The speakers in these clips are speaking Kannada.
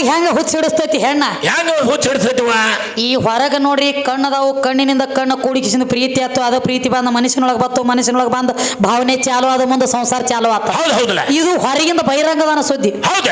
ಮನ್ಯಾಗ ಹೆಂಗ ಹುಚ್ಚ ಹಿಡಿಸ್ತೈತಿ ಹೆಣ್ಣ? ಹೆಂಗ ಹುಚ್ಚ ಹಿಡಿಸ್ತೈತಿವ ಈ ಹೊರಗ ನೋಡ್ರಿ ಕಣ್ಣದಾವು ಕಣ್ಣಿನಿಂದ ಕಣ್ಣು ಕೂಡಿಕಿಸಿದ ಪ್ರೀತಿ ಆತು ಅದು ಪ್ರೀತಿ ಬಂದ ಮನುಷ್ಯನೊಳಗ ಬತ್ತು ಮನುಷ್ಯನೊಳಗ ಬಂದ ಭಾವನೆ ಚಾಲು ಆದ ಮುಂದೆ ಸಂಸಾರ ಚಾಲು ಆತ. ಇದು ಹೊರಗಿಂದ ಬಹಿರಂಗದಾನ ಸುದ್ದಿ. ಹೌದ.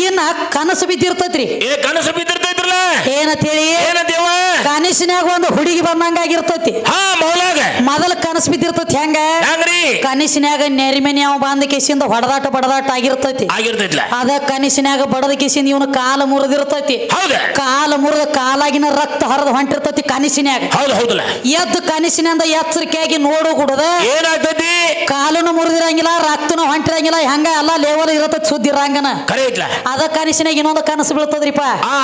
ಇನ್ನ ಕನಸು ಬಿದ್ದಿರ್ತೈತ್ರಿ? ಏ ಕನಸು ಬಿದ್ದಿರ್ತೈತ್ರಲ್ಲ? ಏನಂತೇಳಿ? ಏನಂತೇವ ಕನಸಿನ್ಯಾಗ ಒಂದು ಹುಡುಗಿ ಬಂದಂಗಾಗಿರ್ತೈತಿ. ಹಾ ಮೌಲಾಗ ಮೊದಲ ಕನಸು ಬಿದ್ದಿರ್ತೈತಿ ಹೆಂಗ? ಹೆಂಗ್ರಿ? ಕನಸಿನ್ಯಾಗ ನೆರಿಮೆನಿ ಅವ ಬಂದ ಕೇಸಿಂದ ಹೊಡೆದಾಟ ಬಡದಾಟ ಆಗಿರ್ತೈತಿ. ಆಗಿರ್ತೈತ್ಲ. ಅದ ಕನಸಿನ್ಯಾಗ ಬಡದ ಕೇಸಿಂದ ಇವನು ಕಾಲ ಮುರಿದಿರ್ತೈತಿ. ಹೌದ? ಕಾಲ ಮುರಿದ ಕಾಲಾಗಿನ ರಕ್ತ ಹರಿದು ಹೊಂಟಿರ್ತೈತಿ ಕನಸಿನಾಗ ಹೌದು ಹೌದಲ್ಲ ಎದ್ದು ಕನಸಿನಿಂದ ಎಚ್ಚರಿಕೆಯಾಗಿ ನೋಡು ಕುಡದ ಏನಾಗ್ತೈತಿ? ಕಾಲನು ಮುರಿದಿರಂಗಿಲ್ಲ ರಕ್ತನು ಹೊಂಟಿರಂಗಿಲ್ಲ. ಹೆಂಗ ಎಲ್ಲ ಲೇವಲ್ ಇರತ್ತ ಸುದ್ದಿ ಇರಂಗನ. ಖರೆ ಐತ್ಲ ಅದ ಕನಸಿನಾಗ ಇನ್ನೊಂದು ಕನಸು ಬೀಳ್ತದ್ರಿಪ್ಪ ಆ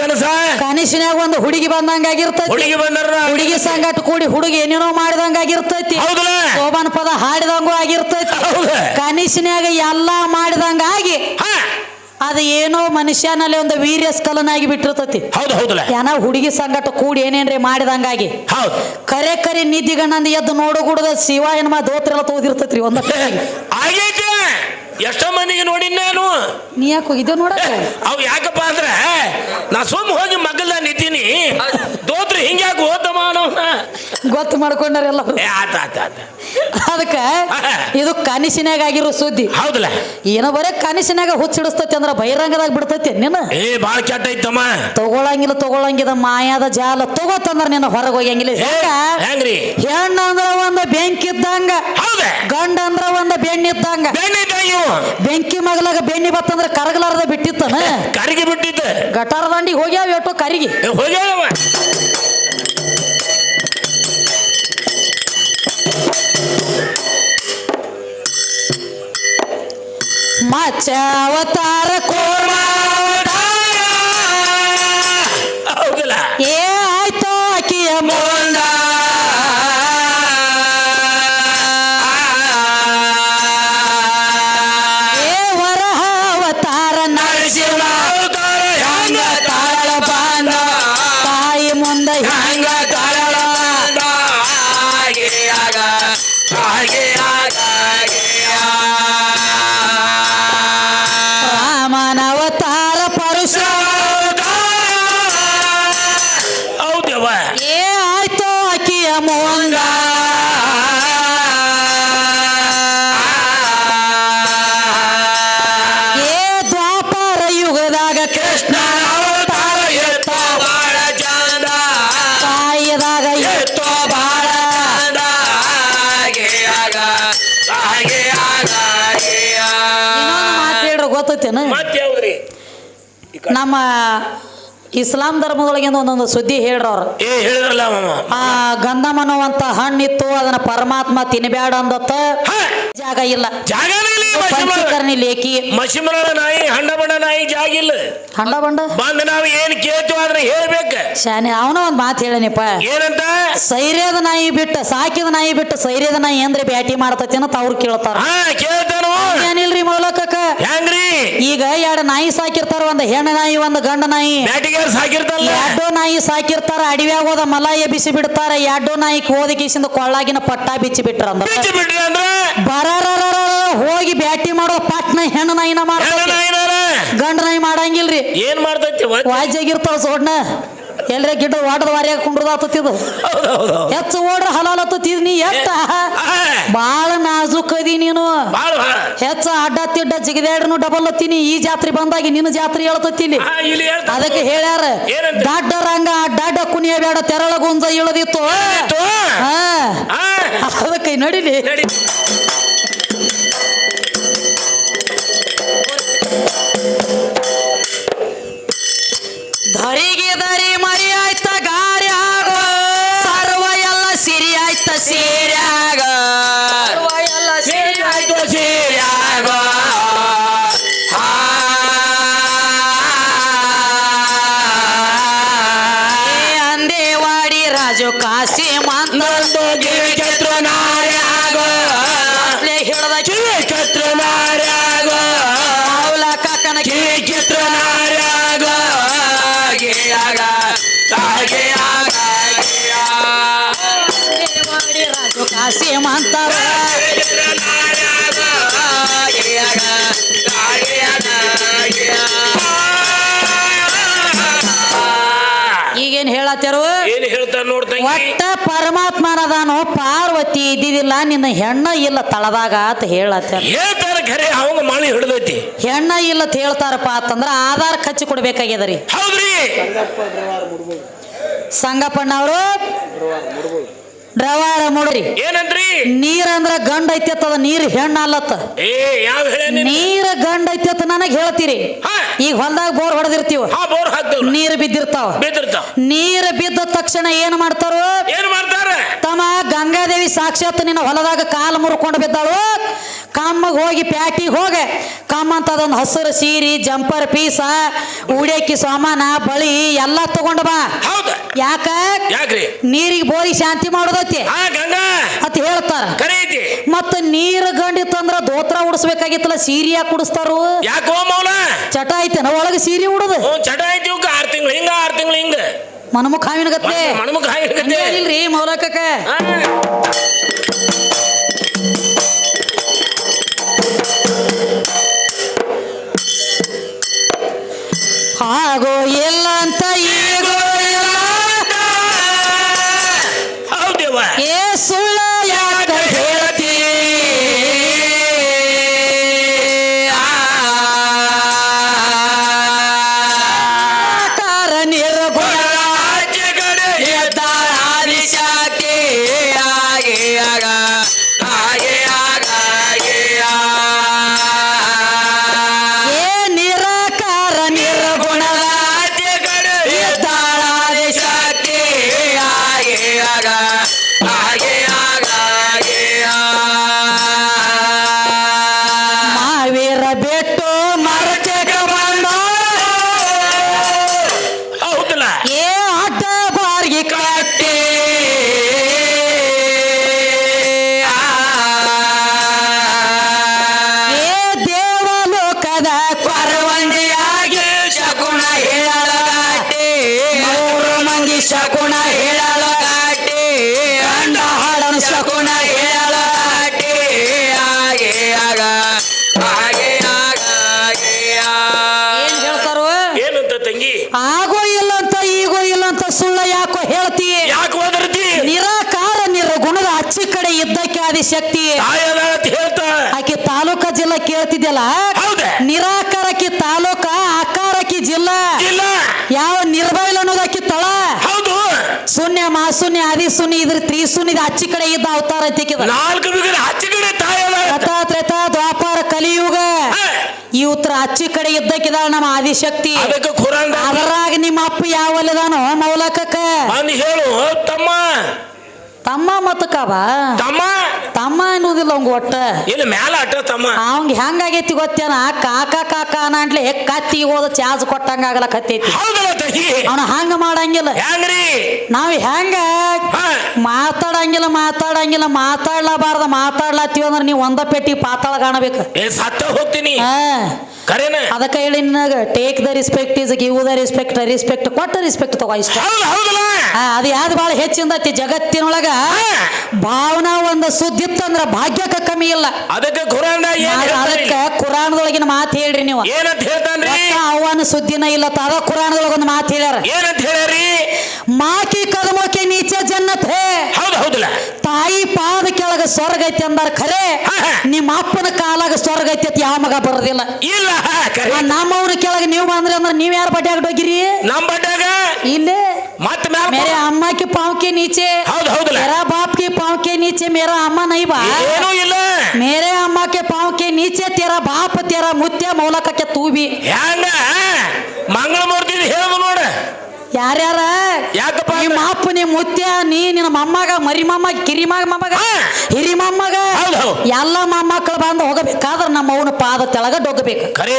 ಕನಸ? ಕನಸಿನಾಗ ಒಂದು ಹುಡುಗಿ ಬಂದಂಗಾಗಿರ್ತೈತಿ. ಹುಡುಗಿ ಬಂದಾರ ಹುಡುಗಿ ಸಂಗಟ ಕೂಡಿ ಹುಡುಗಿ ಏನೇನೋ ಮಾಡಿದಂಗಾಗಿರ್ತೈತಿ. ಹೌದಲ್ಲ? ಶೋಭಾನ ಪದ ಹಾಡಿದಂಗೂ ಆಗಿರ್ತೈತಿ. ಹೌದು. ಕನಸಿನ್ಯಾಗ ಎಲ್ಲಾ ಮಾಡಿದಂಗಾಗಿ ಹಾ. ಅದು ಏನೋ ಮನುಷ್ಯನಲ್ಲಿ ಒಂದು ವೀರ್ಯ ಸ್ಖಲನಾಗಿ ಬಿಟ್ಟಿರ್ತೈತಿ. ಹೌದು ಹೌದಲ್ಲ? ಏನೋ ಹುಡುಗಿ ಸಂಗಟ ಕೂಡಿ ಏನೇನ್ರಿ ಮಾಡಿದಂಗಾಗಿ. ಹೌದು. ಕರೆ ಕರೆ ನಿದ್ದಿಗಣ್ಣ ಎದ್ದು ನೋಡು ಗುಡದ ಶಿವ ಏನಮ್ಮ ದೋತ್ರ ಎಲ್ಲ ತೋದಿರ್ತೈತ್ರಿ ಒಂದ. ಆಗೈತೆ. ಎಷ್ಟೋ ಮಂದಿಗೆ ನೋಡಿನ ನಾನು. ನೀ ಯಾಕೆ ಹೋಗಿದ್ದೆ ನೋಡ ಅವ್ ಯಾಕಪ್ಪ ಅಂದ್ರೆ ನಾ ಸುಮ್ ಹೋಗಿ ಮಗಲ್ದ ನಿಂತೀನಿ. ದೋತ್ರ ಹಿಂಗ್ಯಾಕ ಹೋದಮ್ಮ ಅನ್ನೋನ ಗೊತ್ತು ಮಾಡ್ಕೊಂಡಾರ ಎಲ್ಲ ಏ ಆತ ಆತ ಆತ. ಅದಕ್ಕ ಇದು ಕನಸಿನಾಗ ಆಗಿರೋ ಸುದ್ದಿ. ಹೌದಲ್ಲ. ಏನೋ ಬರೇ ಕನಸಿನಾಗ ಹುಚ್ಚಿಡಿಸ್ತತಿ ಅಂದ್ರ ಬಹಿರಂಗದಾಗ ಬಿಡ್ತತಿ ನಿನ್ನ? ಏ ಬಾಳ ಕೆಟ್ಟ ಐತಮ್ಮ ತಗೊಳಂಗಿಲ್ಲ ತಗೊಳಂಗಿದ ಮಾಯಾದ ಜಾಲ ತಗೋತಂದ್ರ ನಿನ್ನ ಹೊರಗೆ ಹೋಗಂಗಿಲ್ಲ ಏ, ಹೆಂಗ? ಹೆಂಗ್ರಿ? ಹೆಣ್ಣ ಅಂದ್ರ ಒಂದು ಬೆಂಕಿ ಇದ್ದಂಗ ಹೌದ ಗಂಡ ಅಂದ್ರ ಒಂದ್ ಬೆಣ್ಣೆ ಇದ್ದಂಗ. ಬೆಣ್ಣೆ ಇವು. ಬೆಂಕಿ ಮಗಲಾಗ ಬೆಣ್ಣಿ ಬತ್ತಂದ್ರ ಕರಗಲಾರದ ಬಿಟ್ಟಿತ್ತನ? ಕರಗಿ ಬಿಟ್ಟಿದ್ದ. ಗಟಾರ ದಂಡಿಗೆ ಹೋಗ್ಯಾವ ಎಟ್ಟು ಕರಿಗಿ. ಹೋಗ್ಯಾವ ಮಚ್ಚ ಅವತಾರ ಕೋಮ. ಇಸ್ಲಾಂ ಧರ್ಮದೊಳಗೆ ಒಂದೊಂದು ಸುದ್ದಿ ಹೇಳ್ರವ್ರು ಏ ಹೇಳಿದ್ರಲ್ಲ ಮಾಮ. ಆ ಗಂಧಮ ಅನ್ನುವಂತ ಹಣ್ಣಿತ್ತು ಅದನ್ನ ಪರಮಾತ್ಮ ತಿನ್ಬೇಡ ಅಂದತ್ತ. ಜಾಗ ಇಲ್ಲ. ಜಾಗನೇ ಮಸಿಮರ. ಪಂಚಕರ್ಣಿ ಲೇಖಿ. ಮಸಿಮರ ನಾಯಿ ಬಿಟ್ಟ ಬಣ್ಣ ನಾಯಿ ಜಾಗಿಲ್ಲ. ಹಂಡ ಬಂಡ? ಬಂದ್ ನಾವ್ ಏನ್ ಕೇಳ್ತೀವಿ ಆದ್ರೆ ಹೇಳ್ಬೇಕ. ಶಾನೆ ಅವನ ಒಂದ್ ಮಾತು ಹೇಳನಿಪ್ಪ. ಏನಂತ? ಸೈರ್ಯದ ನಾಯಿ ಬಿಟ್ಟು ಸಾಕಿದ ನಾಯಿ ಬಿಟ್ಟ ಸೈರ್ಯದ ನಾಯಿ ಅಂದ್ರೆ ಬ್ಯಾಟಿ ಮಾಡ್ತತಿ ಅಂತ ಅವ್ರು ಕೇಳ್ತಾರ. ಏನಿಲ್ರಿ ಮೌಲಕಕ್ಕ? ಹೆಂಗ್ರಿ? ಈಗ ಎರಡು ನಾಯಿ ಸಾಕಿರ್ತಾರ ಒಂದ್ ಹೆಣ್ಣ ನಾಯಿ ಒಂದ್ ಗಂಡ ನಾಯಿ. ಸಾಕಿರ್ತಲ್ಲ ಎರಡೋ ನಾಯಿ ಸಾಕಿರ್ತಾರ ಅಡವ್ಯಾಗ ಹೋದ ಮಲ ಎಬ್ಬಿಸಿ ಬಿಡ್ತಾರ ಎರಡೋ ನಾಯಿ ಕೇಸಿಂದ ಕೊಳ್ಳಾಗಿನ ಪಟ್ಟ ಬಿಚ್ಚಿ ಬಿಟ್ರ ಅಂದ್ರ ಬಿಚ್ಚಿ ಬಿಟ್ರಿ ಅಂದ್ರ? ಬರಾರ ಹೋಗಿ ಬ್ಯಾಟಿ ಮಾಡೋ ಪಟ್ನ ಹೆಣ್ಣು ನಾಯಿನ ನಾಯಿನಾರ? ಗಂಡ ನಾಯಿ ಮಾಡಂಗಿಲ್ರಿ. ಏನ್ ಮಾಡ್ತೈತಿ ವಾಜ್ಯಾಗಿರ್ತಾವ ಸೋಡ್ನ. ಎಲ್ರ ಗಿಡ ವಾಟದ ವಾರಿಯಾಗ ಕುಂಡ್ರದಾತತಿದು. ಹೆಚ್ಚು ಓಡ್ರ ಹಲಾಲತ್ತದ ನೀ ಎಷ್ಟ ಆ, ಬಾಳ ನಾಜುಕ್ ಅದಿ ನೀನು. ಹೆಚ್ಚು ಅಡ್ಡ ತಿಡ್ಡ ಜಿಗದಾಡ್ನು ಡಬಲ್ ಹತ್ತೀನಿ ಈ ಜಾತ್ರೆ ಬಂದಾಗಿ ನಿನ್ನ ಜಾತ್ರೆ ಹೇಳ್ತಾನ. ಅದಕ್ಕೆ ಹೇಳ್ಯಾರ ದಾಡ್ಡ ದಡ್ಡ ರಂಗ ಅಡ್ಡಾಡ ಕುಣಿಯ ಬೇಡ ತೆರಳ ಗುಂಜ ಇಳದಿತ್ತು. ಅದಕ್ಕೆ ನಡಿಲಿ. ಧರಿಗೆ ಧರಿ ಮರಿ ಆಯ್ತ ಗಾರಿ ಆಗೋ. ಸರ್ವ ಎಲ್ಲ ಸಿರಿ ಆಯ್ತ ಸೀರ್ಯಾಗ ಎಲ್ಲ ಸಿರಿ ಆಯ್ತು ಸೀರ್ಯಾಗ. ಅಂದೇವಾಡಿ ರಾಜು ಮಂತ್ರ. ನಂದು ಗಿರಿ ಛತ್ರ ನಾರ್ಯಾಗ. ಹಿಡದ ಗಿರಿ ಛತ್ರ ಈಗ ಈಗೇನು ಹೇಳತ್ತಾರೋ? ಏನ್ ಹೇಳ್ತಾರ ನೋಡ್ತಂಗಿ ಒಟ್ಟ ಪರಮಾತ್ಮನದಾನು ಪಾರ್ವತಿ ಇದ್ದಿದಿಲ್ಲ ನಿನ್ನ ಹೆಣ್ಣ ಇಲ್ಲ ತಳದಾಗ ಅಂತ ಹೇಳತ್ತಾರ ಹೇಳ್ತಾರ ಖರೆ ಅವಂಗ ಮಾಳಿ ಹಿಡ್ದೈತಿ. ಹೆಣ್ಣ ಇಲ್ಲ ಅಂತ ಹೇಳ್ತಾರಪ್ಪ ಅಂತಂದ್ರ ಆಧಾರ್ ಖರ್ಚು ಕೊಡ್ಬೇಕಾಗ್ಯದ ರೀ. ಹೌದ್ರಿ? ಸಂಗಪ್ಪಣ್ಣ ಅವರು ಡ್ರವಾರ ಮುಡ್ರಿ ಏನಂದ್ರಿ? ನೀರಂದ್ರ ಗಂಡ ಐತ್ಯತ್ತದ ನೀರ್ ಹೆಣ್ಣ ಅಲ್ಲತ್ತ. ಏ ಯಾವ ಹೇಳ ನೀರ್ ಗಂಡ ಅತ್ತ ನನಗ್ ಹೇಳ್ತೀರಿ. ಈಗ ಹೊಲ್ದಾಗ ಬೋರ್ ಹೊಡೆದಿರ್ತೀವ. ಬೋರ್ ನೀರ್ ಬಿದ್ದಿರ್ತಾವ. ಬಿದ್ದಿರ್ತಾವ. ನೀರ್ ಬಿದ್ದ ತಕ್ಷಣ ಏನ್ ಮಾಡ್ತಾರು? ಏನ್ ಮಾಡ್ತಾರ? ತಮ್ಮ ಗಂಗಾದೇವಿ ಸಾಕ್ಷಾತ್ ನಿನ್ನ ಹೊಲದಾಗ ಕಾಲು ಮುರ್ಕೊಂಡು ಬಿದ್ದಾಳು. ಕಮ್ಮಗ್ ಹೋಗಿ ಪ್ಯಾಟಿಗೆ ಹೋಗ. ಕಮ್ಮ ಅಂತ ಅದೊಂದು ಹಸಿರು ಸೀರಿ ಜಂಪರ್ ಪೀಸ ಉಡೇಕಿ ಸಾಮಾನ ಬಳಿ ಎಲ್ಲ ತಗೊಂಡ ಬಾ. ಯಾಕ? ನೀರಿಗೆ ಬೋರಿ ಶಾಂತಿ ಮಾಡೋದೈತಿ. ಅತ್ ಹೇಳ್ತಾರ. ಮತ್ತ ನೀರು ಗಂಡಿತ್ತಂದ್ರ ದೋತ್ರ ಉಡಿಸ್ಬೇಕಾಗಿತ್ತಲ್ಲ ಸೀರೆ ಯಾಕೆ ಉಡಿಸ್ತಾರು? ಚಟ ಐತೆನ ಒಳಗೆ ಸೀರೆ ಉಡೋದು. ಚಟ ಐತಿ ಆರು ತಿಂಗಳು ಹಿಂಗ ಆರು ತಿಂಗಳು ಹಿಂಗ. ಮನಮುಖ ಹಾವಿನ ಗತ್ತೆ ಮಣಮುಖ ಹಾಕಿರ್ಕತ್ತೆ ಇಲ್ರಿ ಮೌಲಕಕ್ಕ. ಹಾಗೋ ಇಲ್ಲ ಅಂತ ಈಗೋ ಇದ್ದಕ್ಕೆ ಆಕೆ ತಾಯದ ಅಂತ ಹೇಳ್ತಾ ಆಕಿ ತಾಲೂಕ ಜಿಲ್ಲಾ ಕೇಳ್ತಿದ್ಯಲ್ಲ? ಹೌದೇ. ನಿರಾಕಾರಕ್ಕೆ ತಾಲೂಕ ಆಕಾರಕ್ಕೆ ಜಿಲ್ಲಾ. ಇಲ್ಲ ಯಾವ ನಿರ್ಬೈಲ್ ಅನ್ನೋದಕ್ಕೆ ತಳ. ಹೌದು. ಶೂನ್ಯ ಮಾಶೂನ್ಯ ಆದಿ ಶೂನ್ಯ ಇದ್ರ ತ್ರಿಶೂನ್ಯದ ಅಚ್ಚಿ ಕಡೆ ಇದ್ದ ಅವತಾರ ಐತಿಕಿದ ನಾಲ್ಕು ಬಿಗರ ಹಚ್ಚ ಕಡೆ ತಾಯದ ರಥ ತ್ರೇತ ದ್ವಾಪಾರ ಕಲಿಯುಗ. ಈ ಉತ್ತರ ಅಚ್ಚಿ ಕಡೆ ಇದ್ದಕ್ಕಿದಾಳ ನಮ್ಮ ಆದಿಶಕ್ತಿ. ಅದಕ್ಕೆ ಖುರಾನ್ ಅದರಾಗ ನಿಮ್ಮ ಅಪ್ಪ ಯಾವಲ್ಲಿದಾನೋ ಮೌಲಕಕ್ಕ. ಹೇಳು ತಮ್ಮ. ತಮ್ಮ ಮತ್ತಕವ ತಮ್ಮ? ತಮ್ಮ ಅನ್ನೋದಿಲ್ಲ ಅವಂಗ ಒಟ್ಟ. ಇಲ್ಲಿ ಮ್ಯಾಲ ಅಟ್ಟ ತಮ್ಮ? ಅವಂಗ ಹೆಂಗಾಗೈತಿ ಗೊತ್ತೇನ? ಕಾಕ ಕಾಕ ಅನ್ನಂಟ್ಲೆ ಕತ್ತಿ ಹೋದ ಚಾರ್ಜ್ ಕೊಟ್ಟಂಗ ಆಗಲ್ಲ ಕತ್ತೈತಿ. ಅವನ ಹಂಗ ಮಾಡಂಗಿಲ್ಲ. ಹೆಂಗ್ರಿ? ನಾವ್ ಹೆಂಗ ಮಾತಾಡಂಗಿಲ್ಲ ಮಾತಾಡಂಗಿಲ್ಲ ಮಾತಾಡ್ಲಬಾರ್ದ ಮಾತಾಡ್ಲತ್ತೀವಿ ಅಂದ್ರೆ ನೀವು ಒಂದ ಪೆಟ್ಟಿ ಪಾತಾಳ ಕಾಣಬೇಕು. ಹೋಗ್ತೀನಿ. ಅದಕ್ಕೆ ಹೇಳಿ ನಿನಗ take the respect is give the respect respect ಕೊಟ್ಟ ರೆಸ್ಪೆಕ್ಟ್ ತಗೋ ಇಷ್ಟ. ಅದು ಯಾವ್ದು ಭಾಳ ಹೆಚ್ಚಿಂದತಿ ಜಗತ್ತಿನೊಳಗ? ಭಾವನಾ ಒಂದು ಸುದ್ದಿತ್ತಂದ್ರ ಭಾಗ್ಯಕ್ಕ ಕಮ್ಮಿ ಇಲ್ಲ. ಅದಕ್ಕೆ ಕುರಾನ? ಅದಕ್ಕ ಕುರಾಣದೊಳಗಿನ ಮಾತು ಹೇಳ್ರಿ ನೀವು. ಏನಂತ ಹೇಳ್ತಾನ್ರಿ? ಅವನ ಸುದ್ದಿನ ಇಲ್ಲ ಅದ ಕುರಾಣದೊಳಗ ಒಂದು ಮಾತು ಹೇಳ್ಯಾರ. ಏನಂತ ಹೇಳ್ಯಾರಿ? ಮಾಕಿ ಕದಮೋಕೆ ನೀಚ ಜನ್ನತ್. ಹೇ ಹೌದು ಹೌದಲ್ಲ? ತಾಯಿ ಪಾದ ಕೆಳಗ ಸ್ವರ್ಗ ಐತಿ ಅಂದಾರ ಖರೆ. ನಿಮ್ಮ ಅಪ್ಪನ ಕಾಲಾಗ ಸ್ವರ್ಗ ಐತಿ ಅಂತ ಯಾವ ಮಗ ಬರೋದಿಲ್ಲ. ಇಲ್ಲ ಕೆಳಗ ನಮ್ಮವನ ಕೆಳಗೆ ನೀವು ಬಂದ್ರಿ ಅಂದ್ರೆ ನೀವ್ ಯಾರು ಬಡ್ಡಿ ಹೋಗಿರಿ? ನಮ್ಮ ಬಡ್ಡಾಗ ಇಲ್ಲೇ मत मैं मेरे अम्मा के पाँव के नीचे ಹೌದು ಹೌದಲ್ಲ मेरा बाप के पाँव के नीचे मेरा अम्मा नहीं बा ಏನೂ ಇಲ್ಲ मेरे अम्मा के पाँव के नीचे तेरा बाप तेरा मुत्या मौलक के तू भी ಹೆಂಗ ಮಂಗಳಮೂರ್ತಿ ಹೇಳುದು ನೋಡ ಯಾರ್ಯಾರ ಯಾಕಪ್ಪ ಅಂದ್ರೆ- ನಿಮ್ಮ ಅಪ್ಪ ನಿಮ್ಮ ಮುತ್ಯ ನೀ ನಿನ್ನ ಮೊಮ್ಮಗ ಮರಿ ಮೊಮ್ಮಗ ಕಿರಿ ಮಗ ಮೊಮ್ಮಗ ಹಿರಿ ಮೊಮ್ಮಗ. ಎಲ್ಲ ಮೊಮ್ಮಕ್ಕಳು ಬಂದು ಹೋಗಬೇಕಾದ್ರೆ ನಮ್ಮ ಅವನ ಪಾದ ತೆಳಗ ಡೊಗ್ಬೇಕು. ಕರೆ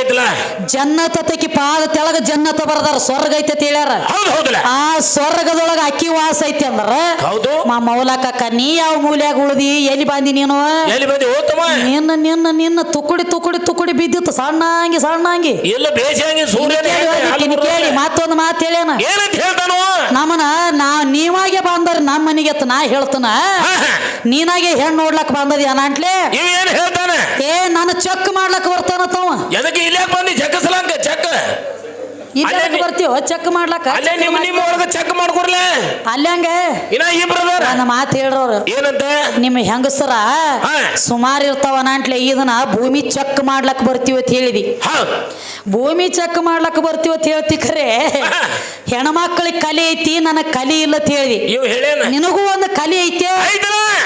ಜನ್ನತ ಪಾದ ತೆಳಗ ಜನ್ನತ ಬರ್ದಾರ ಸ್ವರ್ಗ ಐತೆ ಹೇಳ್ಯಾರ. ಆ ಸ್ವರ್ಗದೊಳಗ ಅಕ್ಕಿ ವಾಸ ಐತಿ ಅಂದ್ರ ಹೌದು. ಮಾ ಮೌಲಕಕ್ಕ ನೀ ಯಾವ ಮೂಲ್ಯಾಗ ಉಳ್ದಿ ಎಲ್ಲಿ ಬಂದಿ ನೀನು? ನಿನ್ನ ನಿನ್ನ ನಿನ್ನ ತುಕುಡಿ ತುಕುಡಿ ತುಕುಡಿ ಬಿದ್ದಿತ್ತು ಸಣ್ಣಂಗಿ ಸೂರ್ಯನ ಕೇಳಿ ಮತ್ತೊಂದು ಮಾತು ಹೇಳ್ಯಾನ. ನಮ್ಮನ ನಾ ನೀವಾಗೆ ಬಂದರ್ ನಮ್ಮ ಮನೆಗೆ ನಾ ಹೇಳ್ತನ. ನೀನಾಗೆ ಹೆಣ್ಣು ನೋಡ್ಲಕ್ ಬಂದದಿ ಅನಂಟ್ಲೆ ಇವ ಏನ್ ಹೇಳ್ತಾನೆ? ಏ ನಾನು ಚೆಕ್ ಮಾಡ್ಲಕ್ ಬರ್ತಾನ ತವ ಎದಕ್ಕೆ ಇಲ್ಲೇ ಬಂದಿ? ಜಕ್ಕಸಲಾಕ ಚೆಕ್. ಇಲ್ಲಿ ಬರ್ತೀವ ಚೆಕ್ ಮಾಡ್ಲಕ್ಕ? ಅಲ್ಲೇ ನಿಮ್ಮ ಒಳಗ ಚೆಕ್ ಮಾಡ್ಕೊಡ್ಲೆ? ಅಲ್ಲಿ ಹಂಗ? ಇನ್ನ ಇಬ್ರು ನನ್ನ ಮಾತು ಹೇಳ್ರವ್ರು. ಏನಂತ? ನಿಮ್ಮ ಹೆಂಗಸರ. ಸುಮಾರು ಇರ್ತಾವ ನಾಂಟ್ಲೆ ಇದನ್ನ ಭೂಮಿ ಚೆಕ್ ಮಾಡ್ಲಕ್ ಬರ್ತೀವಿ ಅಂತ ಹೇಳಿದಿ. ಭೂಮಿ ಚೆಕ್ ಮಾಡ್ಲಕ್ ಬರ್ತೀವಿ ಅಂತ ಹೇಳ್ತಿ ಖರೆ. ಹೆಣ್ಮಕ್ಳಿಗೆ ಕಲೆ ಐತಿ ನನಗ್ ಕಲಿ ಇಲ್ಲ ಅಂತ ಹೇಳಿದಿ. ನಿನಗೂ ಒಂದು ಕಲಿ ಐತೆ.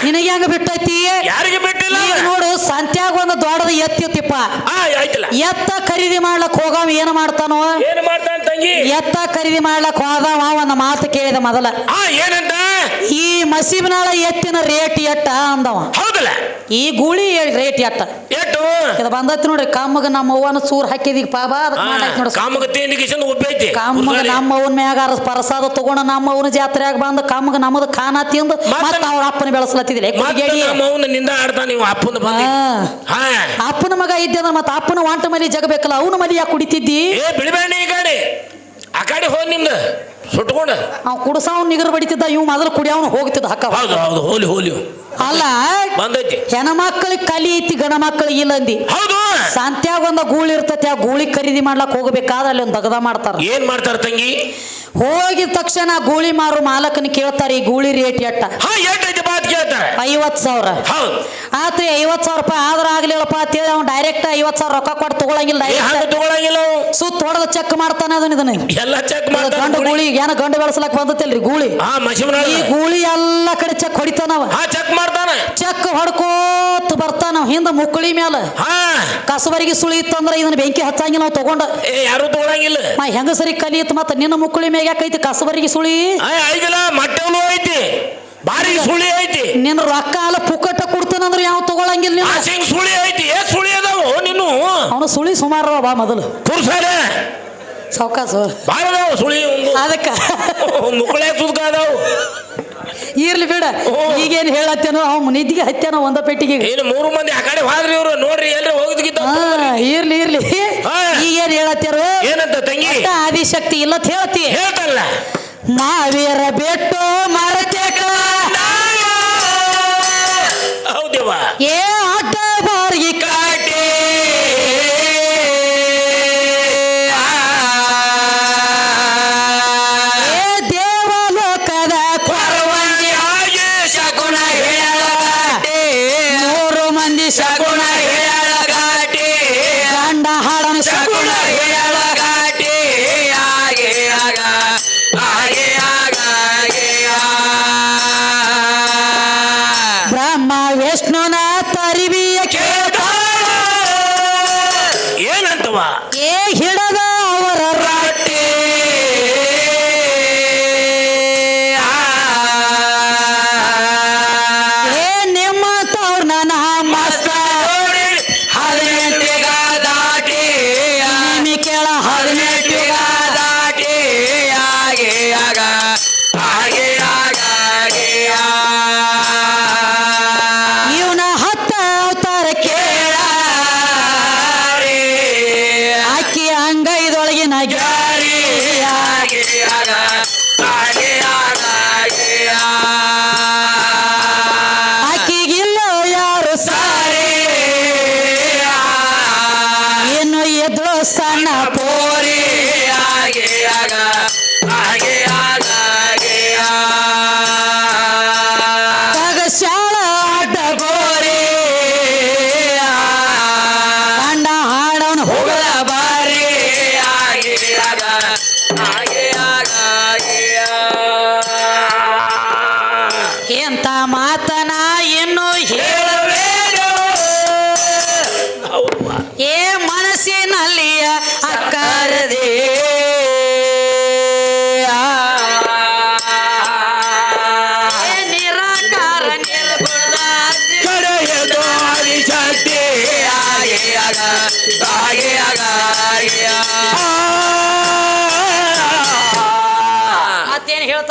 ನಿನಗೆ ಹೆಂಗ ಬಿಟ್ಟೈತಿ? ಯಾರಿಗೆ ಬಿಟ್ಟಿಲ್ಲ? ನೋಡು ಸಂತ್ಯಾಗ ಒಂದು ದೊಡ್ಡದ ಎತ್ತಿತ್ತಿಪ್ಪ ಎತ್ತ ಖರೀದಿ ಮಾಡ್ಲಕ್ ಹೋಗವ ಏನ್ ಮಾಡ್ತಾನ? ತಂಗಿ. ಎತ್ತ ಖರೀದಿ ಮಾಡ್ಲಕ್ ಹೋದವ ಒಂದು ಮಾತು ಕೇಳಿದ ಮೊದಲ. ಆ ಏನಂತ? ಈ ಮಸೀಬ್ನಾಳ ಎತ್ತಿನ ರೇಟ್ ಎಟ್ಟ ಅಂದವ. ಹೌದಲ್ಲ? ಈ ಗೂಳಿ ರೇಟ್ ಎಟ್ಟ. ಇದು ಬಂದೈತಿ ನೋಡ್ರಿ ಕಾಮಗ ನಮ್ಮ ಅವ್ವನ ಸೂರ್ ಹಾಕಿದೀಗ ಪಾಪ ಅದಕ್ಕೆ ಮಾಡಾಕ್ ನೋಡ್ರಿ. ಕಾಮಗತಿ ಇಂಡಿಕೇಶನ್ ಉಬ್ಬೈತಿ ಕಾಮಗ ನಮ್ಮ ಅವನ ಮ್ಯಾಗಾರ ಪ್ರಸಾದ ತಗೊಂಡ ನಮ್ಮ ಅವನ ಜಾತ್ರೆಯಾಗ ಬಂದ ಕಾಮಗ ನಮ್ಮದು ಖಾನ ತಿಂದು ಮತ್ತ- ಅವ್ರ ಅಪ್ಪನ ಬೆಳೆಸ್ಲತ್ತಿದಿಲ್ಲ ಮತ್ತೆ ನಮ್ಮ ಅವನ ನಿಂದ ಆಡ್ತಾನ ನೀವು ಅಪ್ಪನ ಬಂದಿ. ಹಾ. ಅಪ್ಪನ ಮಗ ಇದ್ದ ಮತ್ತ ಅಪ್ಪನ ವಾಂಟ ಮಲಿ ಜಗಬೇಕಲ್ಲ ಅವನ ಮಲಿ ಯಾಕೆ ಕುಡಿತಿದ್ದಿ? ಏ ಬಿಡಬೇಡ ಈ ಗಾಡಿ. ಆ ಗಾಡಿ ಹೋದ್ ನಿಮ್ದು ಸುಟ್ಕೊಂಡ. ಅವ್ ಕುಡಸಾವ್ ನಿಗರ್ ಬಡಿತಿದ್ದ ಇವ್ ಮೊದಲು ಕುಡಿಯವನು ಹೋಗ್ತಿದ್ದ ಹಕ್ಕ ಹೌದು ಹೌದು ಹೋಲಿ ಹೋಲಿ. ಅಲ್ಲ ಬಂದೈತಿ. ಹೆಣ್ಮಕ್ಳಿಗೆ ಕಲಿ ಐತಿ ಗಣ ಮಕ್ಕಳಿಗೆ ಇಲ್ಲ ಅಂದಿ. ಹೌದು. ಸಂತ್ಯಾಗ ಒಂದ ಗೂಳಿ ಇರ್ತತಿ ಆ ಗೂಳಿ ಖರೀದಿ ಮಾಡ್ಲಕ್ ಹೋಗ್ಬೇಕಾದ್ರೆ ಅಲ್ಲಿ ಒಂದು ದಗದ ಮಾಡ್ತಾರ. ಏನ್ ಮಾಡ್ತಾರ ತಂಗಿ? ಹೋಗಿದ ತಕ್ಷಣ ಗೂಳಿ ಮಾರು ಮಾಲಕನ ಕೇಳ್ತಾರೆ ಈ ಗೂಳಿ ರೇಟ್ ಎಟ್ಟ ಹಾ ಎಷ್ಟೈತಿ ಬಾತ್ ಕೇಳ್ತಾರ. ಐವತ್ ಸಾವಿರ. ಹೌದು. ಆತ್ರಿ ಐವತ್ ಸಾವಿರ ರೂಪಾಯಿ ಆದ್ರ ಆಗ್ಲಿಲ್ಲಪ್ಪ ಅಂತೇಳಿ ಅವ್ನು ಡೈರೆಕ್ಟ್ ಐವತ್ ಸಾವಿರ ರೊಕ್ಕ ಕೊಟ್ಟು ತಗೊಳಂಗಿಲ್ಲ ಏ ಹಂಗ ಡೈರೆಕ್ಟ್ ತಗೊಳಂಗಿಲ್ಲ ಅವು. ಸುತ್ತ ಹೊಡೆದ ಚೆಕ್ ಮಾಡ್ತಾನೆ ಅದನ್ನ ಇದನ್ನ. ಎಲ್ಲ ಚೆಕ್ ಇದು ಮಾಡ್ತಾರ ಗಂಡು ಗೂಳಿ. ಏನ ಗಂಡು ಬೆಳೆಸಲಕ್ ಬಂದತ್ತಲ್ರಿ ಗೂಳಿ? ಹಾ ಈ ಗೂಳಿ ಎಲ್ಲ ಕಡೆ ಚೆಕ್ ಹೊಡಿತಾನ ಹಾ ಚೆಕ್ ಮಾಡ್ತಾನೆ. ಚೆಕ್ ಹೊಡ್ಕೋತ್ ಬರ್ತಾನ ಹಿಂದ ಮುಕ್ಕಳಿ ಮ್ಯಾಲ. ಹಾ. ಕಸಬರಿಗೆ ಸುಳಿ ಅಂದ್ರೆ ಇದನ್ನ ಬೆಂಕಿ ಹಚ್ಚಂಗಿಲ್ಲ ನಾವು ತಗೊಂಡ. ಏ ಯಾರು ತಗೊಳಂಗಿಲ್ಲ. ನಾ ಹೆಂಗಸರಿ ಕಲಿಯತ್ ಮತ್ತ ನಿನ್ನ ಮುಕ್ಕಳಿ ಮ್ಯಾಗ ಯಾಕೈತಿ ಕಸಬರಿಗೆ ಸುಳಿ? ಆ ಐದಿಲ್ಲ ಮಟ್ಟವನು ಐತಿ ಬಾರಿ ಸುಳಿ ಐತಿ. ನಿನ್ನ ರೊಕ್ಕ ಅಲ್ಲ ಪುಕ್ಕಟ್ಟ ಕೊಡ್ತಾನಂದ್ರ ಯಾವ ತಗೊಳಂಗಿಲ್ಲ ಆಸಿಂಗ್ ಸುಳಿ ಐತಿ ಏ ಸುಳಿ ಅದಾವು ನೀನು? ಅವನು ಸುಳಿ ಸುಮಾರು ಬಾ ಮೊದಲು. ಕುರ್ಸಾಲೆ ಸಾವ್ಕಾಸು. ಭಾಳ ಅದಾವು ಸುಳಿ ಒಂದು ಅದಕ್ಕ. ಮುಕ್ಕಳೆ ಸುದ್ಕ ಅದಾವು. ಇರ್ಲಿ ಬೇಡ. ಈಗ ಈಗೇನ್ ಹೇಳತ್ತೇನೋ ಅವ್ ನಿದ್ದಿಗೆ ಹತ್ತೇನೋ ಒಂದ ಪೆಟ್ಟಿಗೆ ಏನು ಮೂರು ಮಂದಿ ಆ ಕಡೆ ಹೋದ್ರಿ ಇವ್ರು ನೋಡ್ರಿ ಎಲ್ರಿ ಹೋಗಿದ್ಗಿದ್ದ ಹಾ ಇರ್ಲಿ ಇರ್ಲಿ. ಈಗ ಈಗೇನ್ ಹೇಳತ್ತಾರು? ಏನಂತ ತಂಗಿ? ಆದಿಶಕ್ತಿ ಇಲ್ಲ ಅಂತ ಹೇಳ್ತಿ. ಹೇಳ್ತಲ್ಲ. ಮಾವೀರ ಬೆಟ್ಟು ಮಾರತೇಕ. ಹೌದೇವಾ? ಏ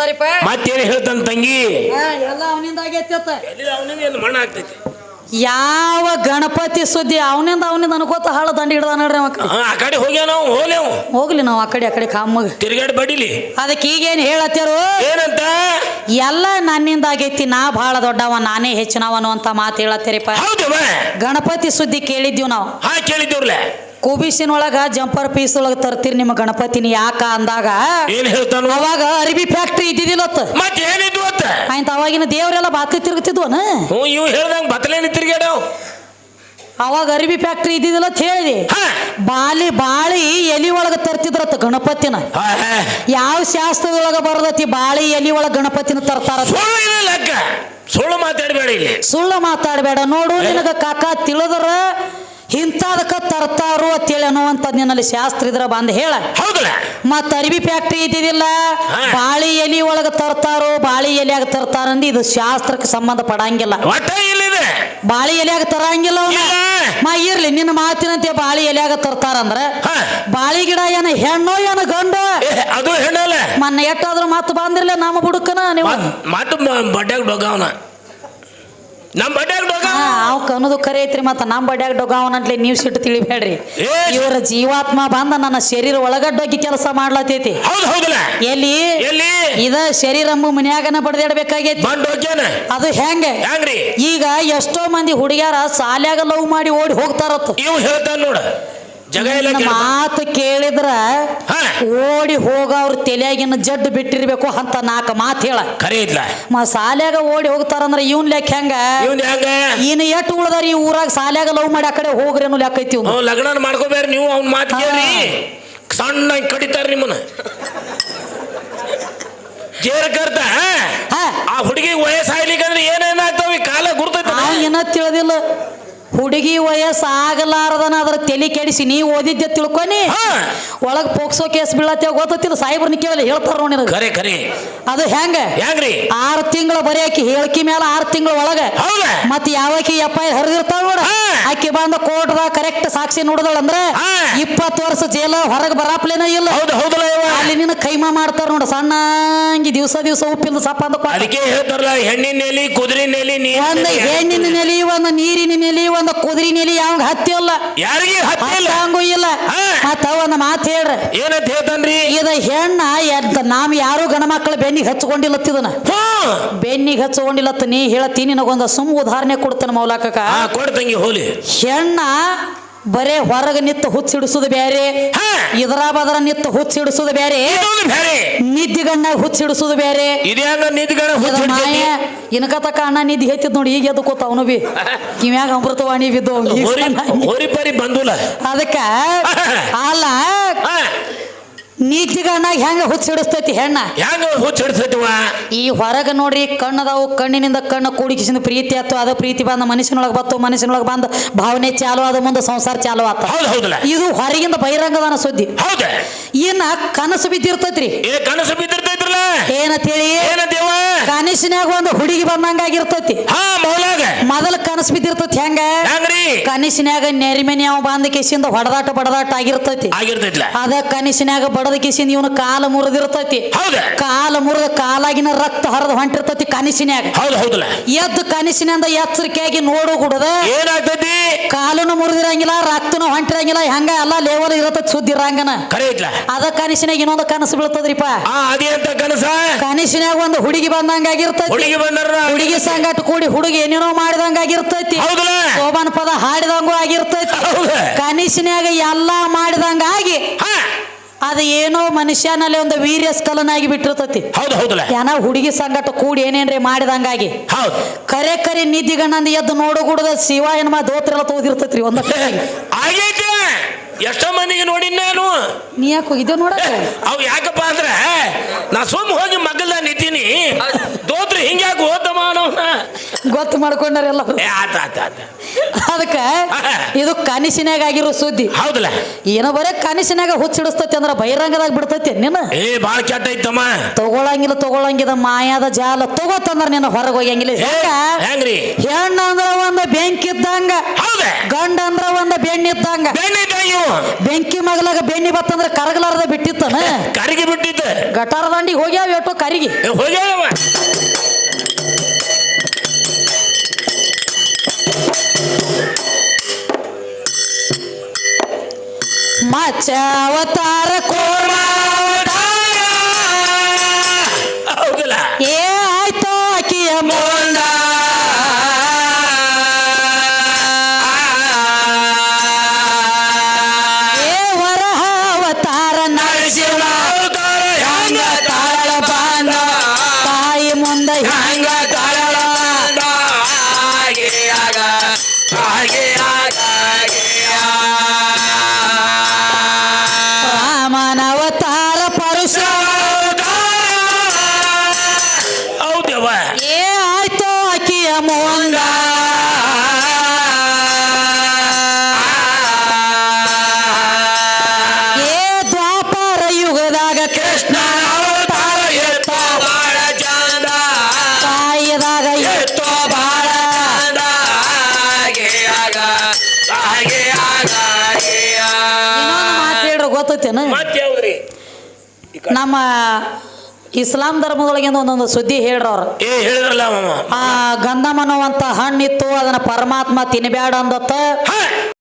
ಹೇಳ್ತಾರಿಪ್ಪ. ಮತ್ತೇನು ಹೇಳ್ತಾನ ತಂಗಿ? ಎಲ್ಲ ಅವನಿಂದ ಆಗೈತಿ ಅತ್ತ. ಎಲ್ಲಿ ಮಣ್ಣ ಆಗ್ತೈತಿ? ಯಾವ ಗಣಪತಿ ಸುದ್ದಿ ಅವನಿಂದ ಅವನಿಂದ ಅನ್ಕೋತ ಹಾಳ ದಂಡಿ ಹಿಡ್ದ ನೋಡ್ರಿ ಆ ಕಡೆ ಹೋಗ್ಯಾವ ನಾವು ಹೋಗ್ಲೇವು ಹೋಗ್ಲಿ ನಾವು ಆ ಕಡೆ ಆ ಕಡೆ ಕಾಮಗ. ತಿರ್ಗಾಡಿ ಬಡಿಲಿ. ಅದಕ್ಕೆ ಈಗೇನು ಹೇಳತ್ತಾರು ಏನಂತ? ಎಲ್ಲ ನನ್ನಿಂದ ಆಗೈತಿ ನಾ ಬಹಳ ದೊಡ್ಡವ ನಾನೇ ಹೆಚ್ಚಿನವನು ಅಂತ ಮಾತು ಹೇಳತ್ತೀರಿಪ್ಪ ಹೌದವ ಗಣಪತಿ ಸುದ್ದಿ ಕೇಳಿದ್ದೀವಿ ನಾವು. ಹಾ ಕೇಳಿದ್ದೀವ್ರಲ್ಲ. ಕುಬಿಸಿನ ಒಳಗ ಜಂಪರ್ ಪೀಸ್ ಒಳಗ ತರ್ತೀರಿ ನಿಮ್ಮ ಗಣಪತಿನ ಯಾಕ ಅಂದಾಗ ಏನ್ ಹೇಳ್ತಾನು? ಅವಾಗ ಅರಿಬಿ ಫ್ಯಾಕ್ಟ್ರಿ ಇದ್ದಿದ್ದಿಲ್ಲತ್ತ ಮತ್ ಏನಿದ್ವು ಅತ್ತ ಆಯ್ತು ಅವಾಗಿನ ದೇವರೆಲ್ಲ ಬಾತ್ಲಿ ತಿರುಗುತ್ತಿದ್ವನ ಹ್ಞೂ ಇವ್ ಹೇಳ್ದಂಗ ಬತ್ತಲೇನಿ ತಿರ್ಗ್ಯಾಡವ್? ಅವಾಗ ಅರಿವಿ ಫ್ಯಾಕ್ಟ್ರಿ ಇದ್ದಿದ್ದಿಲ್ಲ ಅಂತ ಹೇಳಿದಿ? ಹಾ. ಬಾಲಿ ಬಾಳಿ ಎಲಿ ಒಳಗ ತರ್ತಿದ್ರತ್ತ ಗಣಪತಿನ? ಹಾ, ಹಾ. ಯಾವ ಶಾಸ್ತ್ರದೊಳಗ ಬರದತಿ ಬಾಳಿ ಎಲಿ ಒಳಗ ಗಣಪತಿನ ತರ್ತಾರ ಸುಳ್ಳು ಇಲ್ಲ ಲೆಕ್ಕ. ಸುಳ್ಳು ಮಾತಾಡಬೇಡ ಇಲ್ಲಿ. ಸುಳ್ಳು ಮಾತಾಡಬೇಡ. ನೋಡು ನಿನಗ ಕಾಕ ತಿಳಿದ್ರ ಇಂಥದಕ್ಕ ತರ್ತಾರು ಅಂತೇಳಿ ಅನ್ನುವಂತ ನಿನ್ನಲ್ಲಿ ಶಾಸ್ತ್ರ ಇದ್ರ ಬಂದು ಹೇಳ. ಹೌದಲ್ಲ ಮತ್ತ ಅರಿವಿ ಫ್ಯಾಕ್ಟ್ರಿ ಇದ್ದಿದ್ದಿಲ್ಲ. ಬಾಳಿ ಎಲಿ ಒಳಗ ತರ್ತಾರೋ ಬಾಳಿ ಎಲಿಯಾಗ ತರ್ತಾರಂದು ಇದು ಶಾಸ್ತ್ರಕ್ಕೆ ಸಂಬಂಧ ಪಡಂಗಿಲ್ಲ. ಬಾಳಿ ಎಲಿಯಾಗ ತರಂಗಿಲ್ಲ. ಮಾ ಇರ್ಲಿ ನಿನ್ನ ಮಾತಿನಂತೆ ಬಾಳಿ ಎಲೆಯಾಗ ತರ್ತಾರಂದ್ರ ಅಂದ್ರೆ ಬಾಳಿ ಗಿಡ ಏನ ಹೆಣ್ಣೋ ಏನ ಗಂಡು? ಅದು ಹೆಣ್ಣಲ್ಲ. ಮೊನ್ನೆ ಎಟ್ಟಾದ್ರೂ ಮಾತು ಬಂದಿರ್ಲಿ ನಮ್ಮ ಬುಡುಕನ ನೀವು. ಮಾತು ಡೊಗಾವನ ನಮ್ಮ ಬಡ್ಡ್ಯಾಗ ಡೊಗ ಅವ್. ಕನ್ನದು ಕರೆ ಐತ್ರಿ ಮತ್ತ ನಮ್ಮ ಬಡ್ಯಾಗ ಡೊಗಾವನಂಟ್ಲಿ ನೀವು ಸಿಟ್ಟು ತಿಳಿಬೇಡ್ರಿ ಏ. ಇವರ ಜೀವಾತ್ಮ ಬಂದ ನನ್ನ ಶರೀರ ಒಳಗಡ್ಡೋಗಿ ಕೆಲಸ ಮಾಡ್ಲತೈತಿ ಹೌದು ಹೌದಲ್ಲ. ಎಲ್ಲಿ? ಎಲ್ಲಿ? ಇದ ಶರೀರ ಮನ್ಯಾಗನ ಬಡ್ದಾಡ್ಬೇಕಾಗೈತಿ. ಹೋಗ್ಯಾನ ಅದು ಹೆಂಗೆ? ಹೆಂಗ್ರಿ? ಈಗ ಎಷ್ಟೋ ಮಂದಿ ಹುಡುಗ್ಯಾರ ಸಾಲ್ಯಾಗ ಲವ್ ಮಾಡಿ ಓಡಿ ಹೋಗ್ತಾರತ್ತು ಇವ್ ಹೇಳ್ತಾನ ನೋಡ. ಜಗ ಎಲ್ಲ ನಿನ್ನ ಕೇಳ್ತಾನ. ಮಾತು ಕೇಳಿದ್ರ ಹಾ. ಓಡಿ ಹೋಗವ್ರ ತಲೆಯಾಗಿನ ಜಡ್ಡು ಬಿಟ್ಟಿರ್ಬೇಕು ಅಂತ ನಾಲ್ಕು ಮಾತು ಹೇಳ. ಖರೆ ಇದ್ಲ. ಮ ಸಾಲ್ಯಾಗ ಓಡಿ ಹೋಗ್ತಾರಂದ್ರ ಇವನ್ ಲೆಕ್ಕ ಹೆಂಗ? ಇವ್ನ್ ಹೆಂಗ ಇನ್ನು ಎಷ್ಟು ಉಳ್ದಾರ ಈ ಊರಾಗ ಸಾಲ್ಯಾಗ ಲವ್ ಮಾಡಿ ಆ ಕಡೆ ಹೋಗ್ರಿ ಅನ್ನೋ ಲೆಕ್ಕ ಐತಿ ಇವ್ನು. ಅವ್ನು ಲಗ್ನ ಮಾಡ್ಕೋಬೇಡ್ರಿ ನೀವು ಅವ್ನ ಮಾತು ಕೇಳ್ರಿ. ಸಣ್ಣ ಕಡಿತಾರ ನಿಮ್ಮನ್ನ. ಜೇರಕರ್ತ ಹಾ. ಆ ಹುಡುಗಿ ವಯಸ್ಸಾಗ್ಲಿಕ್ಕಂದ್ರೆ ಏನೇನಾಗ್ತಾವ ಈ ಕಾಲ ಗುರ್ತೈತ ಅವ್ ಏನ ತಿಳಿದಿಲ್ಲ. ಹುಡುಗಿ ವಯಸ್ಸು ಆಗಲಾರದನ ಅದ್ರ ತಲೆ ಕೆಡಿಸಿ ನೀ ಓದಿದ್ದೆ ತಿಳ್ಕೊನಿ? ಒಳಗ್ ಪೋಕ್ಸೋ ಕೇಸ್ ಬೀಳತ್ತೆ ಗೊತ್ತಿಲ್ಲ ಸಾಹೇಬ್ರನ್ನ ಕೇಳಲ್ಲ ಹೇಳ್ತಾರ ನೋಡಿ. ಖರೆ ಖರೆ. ಅದು ಹೆಂಗ? ಹೆಂಗ್ರಿ? ಆರು ತಿಂಗಳು ಬರೀ ಆಕಿ ಹೇಳ್ಕಿ ಮೇಲೆ ಆರು ತಿಂಗಳ ಒಳಗ. ಮತ್ ಯಾವಕಿ ಎಪ್ಪ ಹರಿದಿರ್ತಾಳ ನೋಡ. ಆಕಿ ಬಂದ ಕೋರ್ಟ್ದಾಗ ಕರೆಕ್ಟ್ ಸಾಕ್ಷಿ ನೋಡಿದಳ ಅಂದ್ರೆ. ಇಪ್ಪತ್ತು ವರ್ಷ ಜೈಲ ಹೊರಗೆ ಬರಾಪ್ಲೇನ ಇಲ್ಲ. ಹೌದು ಹೌದಲ್ಲ ಅಲ್ಲಿ ನಿನ್ನ ಕೈಮಾ ಮಾಡ್ತಾರ ನೋಡ ಸಣ್ಣಂಗಿ ದಿವಸ ದಿವಸ ಉಪ್ಪಿಲ್ಲ ಸಪ್ಪ. ಅದಕ್ಕೆ ಹೇಳ್ತಾರಲ್ಲ ಹೆಣ್ಣಿನ ನೆಲಿ ಕುದುರೆ ನೆಲಿ ಒಂದು. ಹೆಣ್ಣಿನ ನೆಲಿ ಒಂದು ನೀರಿನ ನೆಲಿ ಒಂದು ಕುದುರೆ ನೆಲಿ ಯಾವಾಗ ಹತ್ತಿಲ್ಲ ಯಾರಿಗೆ ಹತ್ತಿಲ್ಲ ಹತ್ತಂಗೂ ಇಲ್ಲ. ಮತ್ತ ಒಂದು ಮಾತು ಹೇಳ್ರಿ. ಏನಂತ ಹೇಳ್ತಾನ್ರಿ ಇದ ಹೆಣ್ಣ ಎಂತ ನಾವು ಯಾರು ಗಣ ಮಕ್ಕಳ ಬೆನ್ನಿಗೆ ಹಚ್ಕೊಂಡಿಲ್ಲತ್ತಿದನ ಬೆನ್ನಿಗೆ ಹಚ್ಕೊಂಡಿಲ್ಲತ್ತ ನೀ ಹೇಳತ್ತಿ ನಿನಗೊಂದು ಸುಮ್ ಉದಾಹರಣೆ ಕೊಡ್ತೇನೆ ಮೌಲಾಕಕ ಕೊಡ್ತಂಗಿ ಕೊಡ್ ಹೋಲಿ. ಹೆಣ್ಣ ಬರೇ ಹೊರಗೆ ನಿತ್ತ ಹುಚ್ಚಿಡಿಸುದು ಬೇರೆ ಇದರ ಬದರ ನಿತ್ತ ಹುಚ್ಚಿಡಿಸುದು ಬೇರೆ ನಿದ್ದಿಗಣ್ಣ ಹುಚ್ಚಿಡಿಸುದು ಬೇರೆ ಇನ್ಕತ ಇನ್ಕತಕ ಅಣ್ಣ ನಿದ್ದೆ ಹೇಳ್ತಿದ್ ನೋಡಿ ಈಗ ಎದ್ದು ಕೂತ ಅವನು ಬಿ? ಕಿವ್ಯಾಗ ಅಮೃತವಾಣಿ ಬಿದ್ದು ಅದಕ್ಕ ಅಲ್ಲ ನಿದ್ದಿಗಣ್ಣಾಗ ಹೆಂಗ ಹುಚ್ಚಿಡಿಸ್ತೈತಿ ಹೆಣ್ಣ? ಹೆಂಗ ಹುಚ್ಚ ಈ ಹೊರಗೆ ನೋಡ್ರಿ ಕಣ್ಣದಾವು ಕಣ್ಣಿನಿಂದ ಕಣ್ಣು ಕೂಡಿಕಿಸಿದ ಪ್ರೀತಿ ಆತು ಅದ ಪ್ರೀತಿ ಬಂದ ಮನುಷ್ಯನೊಳಗೆ ಬತ್ತು ಮನುಷ್ಯನೊಳಗೆ ಬಂದ ಭಾವನೆ ಚಾಲು ಆದ ಮುಂದೆ ಸಂಸಾರ ಚಾಲು ಆತ. ಇದು ಹೊರಗಿಂದ ಬಹಿರಂಗದಾನ ಸುದ್ದಿ. ಏನ ಕನಸು ಬಿದ್ದಿರ್ತೈತ್ರಿ. ಕನಸು ಬಿದ್ದಿರ್ತೈತ್ರಲ್ಲ? ಏನಂತೇಳಿ? ಏನಂತೇವ? ಕನಸಿನ್ಯಾಗ ಒಂದು ಹುಡುಗಿ ಬಂದಂಗ ಆಗಿರ್ತೈತಿ ಮೊದಲ ಕನಸು ಬಿದ್ದಿರ್ತೈತಿ ಹೆಂಗ? ಹೆಂಗ್ರಿ? ಕನಸಿನ್ಯಾಗ ನೆರಿಮೆನಿ ಅವ ಬಂದ ಕೇಸಿಂದ ಹೊಡೆದಾಟ ಬಡದಾಟ ಆಗಿರ್ತೈತಿ. ಅದ ಅದ ಕನಸಿನ್ಯಾಗ ಬಡದ ಕಿಸಿಂದ ಇವನು ಕಾಲ ಮುರಿದಿರ್ತೈತಿ. ಕಾಲ ಮುರಿದ ಕಾಲಾಗಿನ ರಕ್ತ ಹರಿದು ಹೊಂಟಿರ್ತೈತಿ ಕನಸಿನ್ಯಾಗ. ಎದ್ದು ಕನಸಿನಿಂದ ಎಚ್ಚರಿಕೆಯಾಗಿ ನೋಡು ಏನಾಗ್ತೈತಿ? ಕಾಲುನು ಮುರಿದಿರಂಗಿಲ್ಲ ರಕ್ತನು ಹೊಂಟಿರಂಗಿಲ್ಲ ಹೆಂಗ ಎಲ್ಲ ಲೇವಲ್ ಇರತ್ತ ಸುದ್ದಿರಂಗನ ಅದ ಕನಸಿನಾಗ ಇನ್ನೊಂದು ಕನಸು ಬೀಳ್ತದ್ರಿಪ್ಪ. ಕನಸಿನಾಗ ಒಂದು ಹುಡುಗಿ ಬಂದಂಗ ಆಗಿರ್ತೈತಿ ಹುಡುಗಿ ಬಂದಾರ ಹುಡುಗಿ ಸಂಗಟ ಕೂಡಿ ಹುಡುಗಿ ಏನೇನೋ ಮಾಡಿದಂಗ ಆಗಿರ್ತೈತಿ ಹೌದಲ್ಲ. ಶೋಭಾನ ಪದ ಹಾಡಿದಂಗೂ ಆಗಿರ್ತೈತಿ. ಕನಸಿನಾಗ ಎಲ್ಲಾ ಮಾಡಿದಂಗ ಆಗಿ ಹಾ. ಅದು ಏನೋ ಮನುಷ್ಯನಲ್ಲಿ ಒಂದು ವೀರ್ಯ ಸ್ಕಲನಾಗಿ ಬಿಟ್ಟಿರ್ತೈತಿ. ಹೌದು ಹೌದಲ್ಲ? ಏನ ಹುಡುಗಿ ಸಂಗಟ ಕೂಡಿ ಏನೇನ್ರಿ ಮಾಡಿದಂಗಾಗಿ. ಹೌದು. ಕರೆ ಕರೆ ನಿಧಿಗಣ್ಣಂದು ಎದ್ದು ನೋಡು ಗುಡದ ಶಿವ ಏನ್ಮ ದೋತ್ರ ಎಲ್ಲ ತೋದಿರ್ತೈತ್ರಿ ಒಂದ ಆಗೈತೆ. ಎಷ್ಟೋ ಮಂದಿಗೆ ನೋಡಿ ನಾನು. ನೀ ಯಾಕೆ ಹೋಗಿದ್ದೆ ನೋಡ ಅವು ಯಾಕಪ್ಪ ಅಂದ್ರೆ ನಾ ಸುಮ್ ಹೋಗಿ ಮಗಲ್ದ ನಿಂತೀನಿ. ದೋತ್ರಿ ಹಿಂಗ್ಯಾಕೆ ಓದ ಗೊತ್ತು ಮಾಡ್ಕೊಂಡಾರೆಲ್ಲ ಅದಕ್ಕೆ ಆತ ಆತ ಆತ. ಅದಕ್ಕ ಇದು ಕನಸಿನಾಗ ಆಗಿರೋ ಸುದ್ದಿ. ಹೌದಲ್ಲ? ಏನೋ ಬರೇ ಕನಸಿನಾಗ ಹುಚ್ಚಿಡಿಸ್ತತಿ ಅಂದ್ರೆ ಬಹಿರಂಗದಾಗ ಬಿಡ್ತೈತಿ ನೀನು? ಏ ಬಾಳ ಕೆಟ್ಟ ಐತಮ್ಮ ತಗೊಳಂಗಿಲ್ಲ ತಗೊಳಂಗಿದ ಮಾಯಾದ ಜಾಲ ತಗೋತಂದ್ರ ನೀನು ಹೊರಗೆ ಹೋಗಂಗಿಲ್ಲ ಹೆಂಗ್ರಿ? ಹೆಣ್ಣ ಅಂದ್ರ ಒಂದ ಬೆಂಕಿ ಇದ್ದಂಗ ಗಂಡ ಅಂದ್ರ ಒಂದ ಬೆಣ್ಣಿ ಇದ್ದಂಗ ಬೆಂಕಿ ಮಗಲಾಗ ಬೆಣ್ಣಿ ಬತ್ತಂದ್ರೆ ಕರಗಲಾರದ ಬಿಟ್ಟಿತ್ತನ? ಕರಗಿ ಬಿಟ್ಟಿತ್ತ ಗಟಾರ ದಂಡಿಗೆ ಹೋಗ್ಯಾವ ಎಟ್ಟು ಕರಿಗೆ. ಹೋಗ್ಯಾವ ಮಚ್ಚ ಯಾವ್ದ್ರಿ? ನಮ್ಮ ಇಸ್ಲಾಂ ಧರ್ಮದೊಳಗಿಂದ ಒಂದೊಂದು ಸುದ್ದಿ ಹೇಳ್ರವ್ರು. ಏ ಹೇಳಿದ್ರಲ್ಲ ಮಾಮ. ಆ ಗಂಧಮ್ ಅನ್ನುವಂತ ಹಣ್ಣಿತ್ತು ಅದನ್ನ ಪರಮಾತ್ಮ ತಿನ್ಬ್ಯಾಡ ಅಂದತ್ತ.